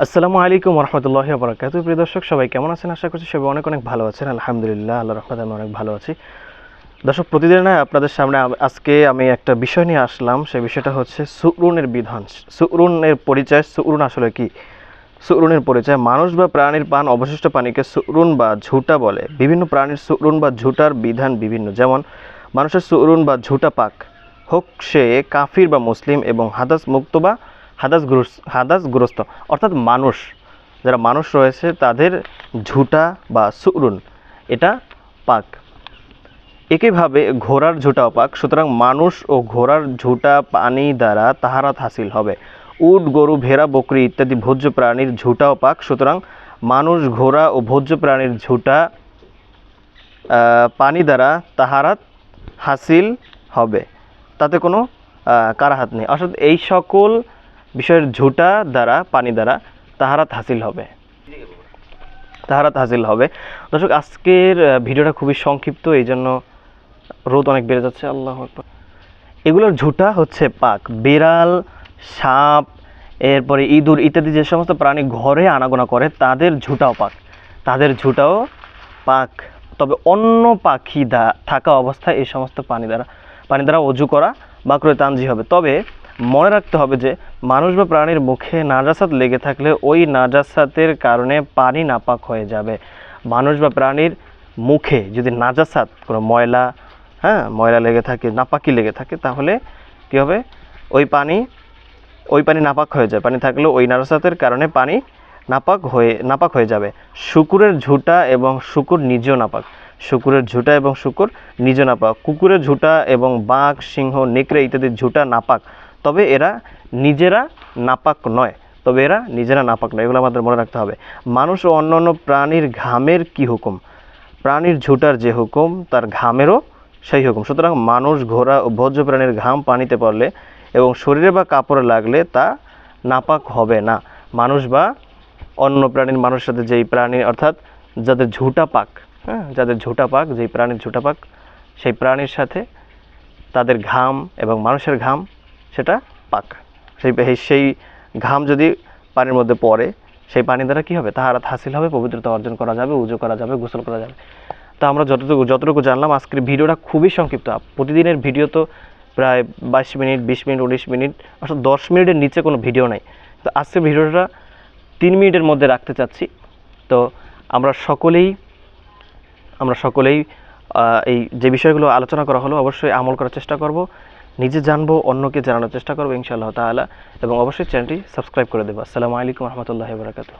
আসসালামু আলাইকুম রহমতুল্লাহ বরাকাতু প্রিয় দর্শক, সবাই কেমন আছেন? আশা করছি সবাই অনেক অনেক ভালো আছেন। আলহামদুলিল্লাহ আল্লাহ রহমত আমি অনেক ভালো আছি। দর্শক, প্রতিদিন আপনাদের সামনে আজকে আমি একটা বিষয় নিয়ে আসলাম। সেই বিষয়টা হচ্ছে সুরুনের বিধান। সুরুনের পরিচয়, সুরুন আসলে কি? সুরুনের পরিচয়, মানুষ বা প্রাণীর পান, অবশিষ্ট পানিকে সুরুন বা ঝুটা বলে। বিভিন্ন প্রাণীর সুরুন বা ঝুটার বিধান বিভিন্ন। যেমন, মানুষের সুরুন বা ঝুটা পাক। হোক সে কাফির বা মুসলিম এবং হাদাস মুক্ত বা হাদাস হাদাসগ্রস্ত অর্থাৎ মানুষ। যারা মানুষ রয়েছে, তাদের ঝুটা বা সুরুন, এটা পাক। একইভাবে ঘোড়ার ঝুটাও পাক। সুতরাং মানুষ ও ঘোড়ার ঝুটা পানি দ্বারা তাহারাত হাসিল হবে। উট, গরু, ভেড়া, বকরি ইত্যাদি ভোজ্য প্রাণীর ঝুটাও পাক। সুতরাং মানুষ, ঘোড়া ও ভোজ্য প্রাণীর ঝুটা পানি দ্বারা তাহারাত হাসিল হবে। তাতে কোনো কারাহাত নেই। অর্থাৎ এই সকল বিষয়ের ঝুটা দ্বারা, পানি দ্বারা তাহারাত হাসিল হবে। তাহারাত হাসিল হবে। দর্শক, আজকের ভিডিওটা খুবই সংক্ষিপ্ত এই জন্য রোদ অনেক বেড়ে যাচ্ছে, আল্লাহ এগুলোর ঝুটা হচ্ছে পাক, বিড়াল, সাপ, এরপরে ইঁদুর ইত্যাদি যে সমস্ত প্রাণী ঘরে আনাগোনা করে, তাদের ঝুটাও পাক। তাদের ঝুটাও পাক। তবে অন্য পাখি দা, থাকা অবস্থায় এই সমস্ত পানি দ্বারা পানি দ্বারা অজু করা বা তানজি হবে। তবে মনে রাখতে হবে যে মানুষ বা প্রাণীর মুখে নাজাসাত লেগে থাকলে ওই নাজাসাতের কারণে পানি নাপাক হয়ে যাবে। মানুষ বা প্রাণীর মুখে যদি নাজাসাত, কোনো ময়লা হ্যাঁ ময়লা লেগে থাকে, নাপাকি লেগে থাকে, তাহলে কী হবে? ওই পানি ওই পানি নাপাক হয়ে যায়। পানি থাকলেও ওই নাজাসাতের কারণে পানি নাপাক হয়ে নাপাক হয়ে যাবে। শুকুরের ঝুটা এবং শুকুর নিজেও নাপাক। শুকুরের ঝুটা এবং শুকুর নিজ নাপাক। কুকুরের ঝুটা এবং বাঘ, সিংহ, নেকড়ে ইত্যাদির ঝুটা নাপাক। তবে এরা নিজেরা নাপাক নয়। তবে এরা নিজেরা নাপাক নয়, এগুলো আমাদের মনে রাখতে হবে। মানুষ ও অন্যান্য প্রাণীর ঘামের কি হুকুম? প্রাণীর ঝুটার যে হুকুম, তার ঘামেরও সেই হুকুম। সুতরাং মানুষ ঘোড়া ও ভোজ্য প্রাণীর ঘাম পানিতে পড়লে এবং শরীরে বা কাপড়ে লাগলে তা নাপাক হবে না। মানুষ বা অন্য প্রাণীর মানুষের সাথে যেই প্রাণী, অর্থাৎ যাদের ঝুটা পাক হ্যাঁ যাদের ঝুটা পাক, যেই প্রাণীর ঝুটা পাক, সেই প্রাণীর সাথে তাদের ঘাম এবং মানুষের ঘাম সেটা পাক। সেই সেই ঘাম যদি পানির মধ্যে পড়ে, সেই পানি দ্বারা কী হবে? তাহারাত হাসিল হবে, পবিত্রতা অর্জন করা যাবে, উজু করা যাবে, গোসল করা যাবে। তা আমরা যতটুকু যতটুকু জানলাম, আজকের ভিডিওটা খুবই সংক্ষিপ্ত। প্রতিদিনের ভিডিও তো প্রায় বাইশ মিনিট, বিশ মিনিট, উনিশ মিনিট, অর্থাৎ দশ মিনিটের নিচে কোনো ভিডিও নাই। তো আজকের ভিডিওটা তিন মিনিটের মধ্যে রাখতে চাচ্ছি। তো আমরা সকলেই আমরা সকলেই এই যে বিষয়গুলো আলোচনা করা হলো, অবশ্যই আমল করার চেষ্টা করব। নিজে জানব, অন্যকে জানানোর চেষ্টা করব ইনশাআল্লাহ তাহলে এবং অবশ্যই চ্যানেলটি সাবস্ক্রাইব করে দেবো। আসসালামু আলাইকুম রহমতুল্লাহ বরাকাতু